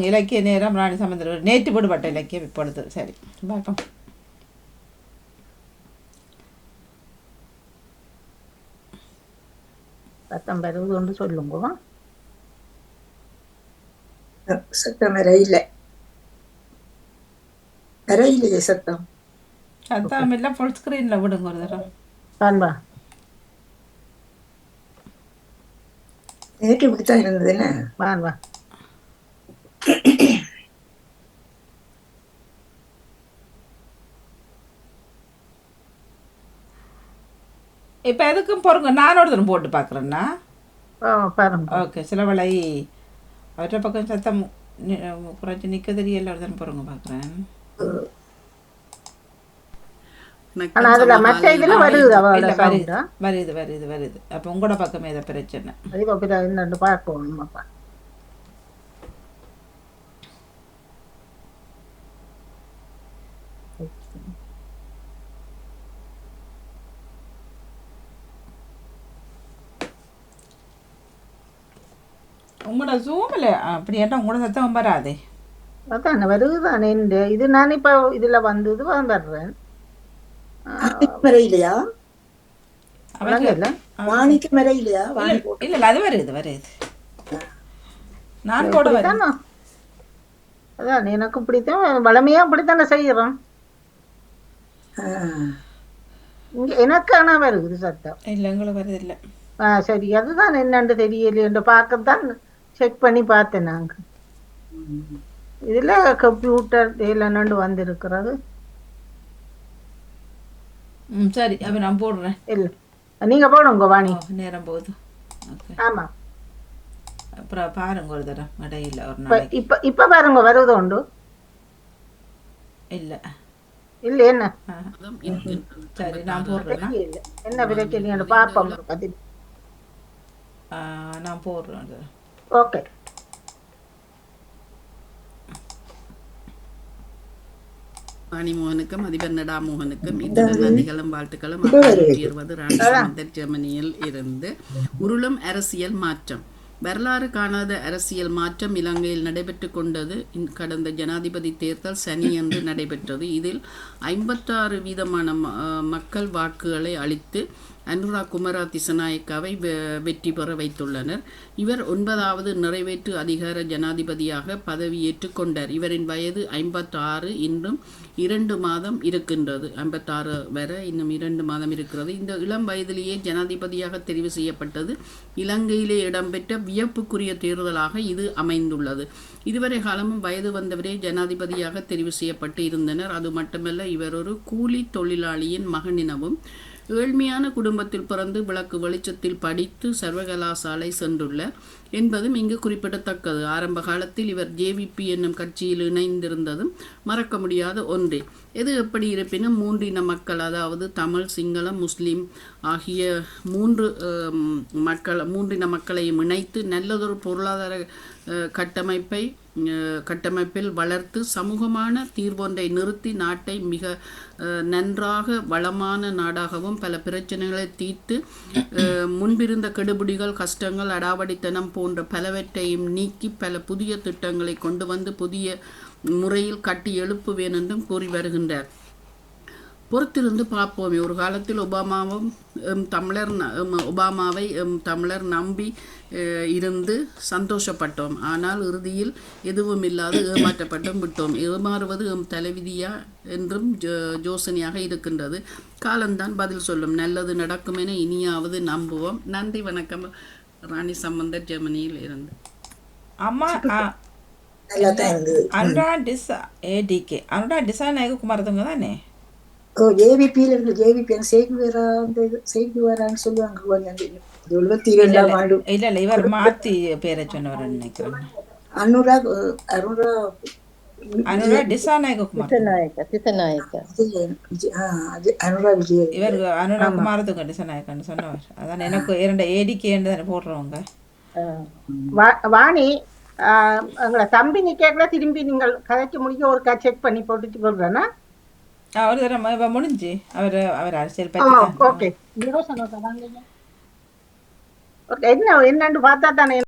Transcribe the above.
இலக்கிய நேரம் ராணி சம்பந்தர் நேற்று விடுபட்ட இலக்கியம் இப்பொழுது. சரி பார்ப்போம். சத்தம் வருவது ஒன்று சொல்லுங்க. சத்தம் வரையில வரையிலையே சத்தம். சத்தம் இல்லை ஃபுல் ஸ்க்ரீனில் விடுங்க ஒரு தடவை. காண்பா. நேற்று இப்படித்தான் இருந்ததுன்னு வான் வா. இப்போ எதுக்கும் பொறுங்க நான் ஒரு தடவை போட்டு பார்க்குறேன்னா ஓகே சில வேளை அவற்றை பக்கம் சத்தம் குறைச்சி நிற்க தெரியல ஒரு தடவை பொறுங்க பார்க்குறேன் வருது வருது வருது அப்போ உங்களோட பக்கமே இதை பிரச்சனை. உங்களோட ஜூமில் அப்படியாட்டா உங்களோட சத்தம் வராதே அதான் வருதுதானே இந்த இது நான் இப்ப இதுல வந்தது வந்துடுறேன் வரையிலையா வாணிக்கு வரையிலையா இல்லை இல்லை அது வருது வருது நான் கூட வரேன்? அதான் எனக்கு பிடித்தான் வளமையா அப்படித்தானே செய்யறோம் எனக்கு ஆனா வருது சத்தம் இல்லை உங்களுக்கு வருது இல்லை சரி அதுதான் என்னன்னு தெரியலையேன்னு பார்க்கத்தான் செக் பண்ணி பார்த்தேன் நாங்க. இதுல கம்ப்யூட்டர் இல்லைன்னு வந்திருக்கிறது. ம் சரி அப்போ நான் போடுறேன். இல்ல. நீங்க போடுங்க வாணி. நேரம் போகுது. ஓகே ஆமா. அப்புறம் பாருங்க ஒரு தடவை இடையில ஒரு இப்ப நாளைக்கு. இப்ப இப்ப பாருங்க வருது உண்டு? இல்லை. இல்ல என்ன. சரி நான் போடுறேன்னா? இல்ல. என்ன பாப்போம் பத்தி ஆ, நான் போடுறேன். ஓகே வாணிமோகனுக்கும் அதிபர் நடாமோகனுக்கும் இத்துடன் நன்றிகளும் வாழ்த்துக்களும். அறுநூற்றி இருபது ராணி ஜெர்மனியில் இருந்து. உருளும் அரசியல் மாற்றம். வரலாறு காணாத அரசியல் மாற்றம் இலங்கையில் நடைபெற்று கொண்டது. கடந்த ஜனாதிபதி தேர்தல் சனியன்று நடைபெற்றது. இதில் ஐம்பத்தாறு வீதமான ம- மக்கள் வாக்குகளை அளித்து அனுரா குமரா திசநாயக்காவை வெ- வெற்றி பெற வைத்துள்ளனர். இவர் ஒன்பதாவது நிறைவேற்று அதிகார ஜனாதிபதியாக பதவியேற்றுக் கொண்டார். இவரின் வயது ஐம்பத்தாறு இன்றும் இரண்டு மாதம் இருக்கின்றது. ஐம்பத்தாறு வரை இன்னும் இரண்டு மாதம் இருக்கிறது. இந்த இளம் வயதிலேயே ஜனாதிபதியாக தெரிவு செய்யப்பட்டது இலங்கையிலே இடம்பெற்ற வியப்புக்குரிய தேர்தலாக இது அமைந்துள்ளது. இதுவரை காலமும் வயது வந்தவரே ஜனாதிபதியாக தெரிவு செய்யப்பட்டு இருந்தனர். அது மட்டுமல்ல இவர் ஒரு கூலி தொழிலாளியின் மகனினவும் ஏழ்மையான குடும்பத்தில் பிறந்து விளக்கு வெளிச்சத்தில் படித்து சர்வகலாசாலை சென்றுள்ள என்பதும் இங்கு குறிப்பிடத்தக்கது. ஆரம்ப காலத்தில் இவர் ஜேவிபி என்னும் கட்சியில் இணைந்திருந்ததும் மறக்க முடியாத ஒன்றே. எது எப்படி இருப்பினும் மூன்றின மக்கள் அதாவது தமிழ் சிங்களம் முஸ்லீம் ஆகிய மூன்று மக்கள் மூன்றின மக்களையும் இணைத்து நல்லதொரு பொருளாதார கட்டமைப்பை கட்டமைப்பில் வளர்த்து சமூகமான தீர்வொன்றை நிறுத்தி நாட்டை மிக நன்றாக வளமான நாடாகவும் பல பிரச்சனைகளை தீர்த்து முன்பிருந்த கெடுபிடிகள் கஷ்டங்கள் அடாவடித்தனம் போன்ற பலவற்றையும் நீக்கி பல புதிய திட்டங்களை கொண்டு வந்து புதிய முறையில் கட்டி எழுப்புவேன் என்றும் கூறி வருகின்றார். பொறுத்திருந்து பார்ப்போமே. ஒரு காலத்தில் ஒபாமாவும் எம், தமிழர் ஒபாமாவை எம், தமிழர் நம்பி இருந்து சந்தோஷப்பட்டோம். ஆனால் இறுதியில் எதுவும் இல்லாது ஏமாற்றப்பட்டும் விட்டோம். ஏமாறுவது எம் தலைவிதியா என்றும் ஜோ- யோசனையாக இருக்கின்றது. காலம்தான் பதில் சொல்லும். நல்லது நடக்கும் என இனியாவது நம்புவோம். நன்றி வணக்கம். ராணி சம்பந்தர் ஜெர்மனியில் இருந்து. அம்மா அனுரா டிஸ் ஏடிகே அனுரா டிசாநாயக குமாரதுங்க தானே? ஜேவிபியில இருந்து ஜேவிபி செய்தி வரா அந்த செய்தி வரான்னு சொல்லுவாங்க கொஞ்சம் அந்த எழுபத்தி இரண்டாம் ஆண்டு இல்லை. இல்லை இவர் மாற்றி பேரை சொன்னவர் நினைக்கிறேன். அனுரா அருணா அனுரா டிசாநாயக குமார் நாயக்க சித்தநாயக்க விஜயன் விஜய் ஆ அது அனுரா விஜய். இவர் அனுரா குமாரதுங்க டிசாநாயக்கன்னு சொன்னவர். அதான் எனக்கு இரண்டு ஏடிகேன்னு தானே போடுறவங்க. வா- வாணி ஆஹ், எங்களை தம்பி நிக்கல திரும்பி நீங்கள் கதைச்சு முடிக்க ஒரு செக் பண்ணி போட்டுட்டு சொல்றேன்னா அவர் இப்போ முடிஞ்சு அவர் அவர் அரசியல் பற்றி ஓகே என்ன என்னன்னு பார்த்தா தானே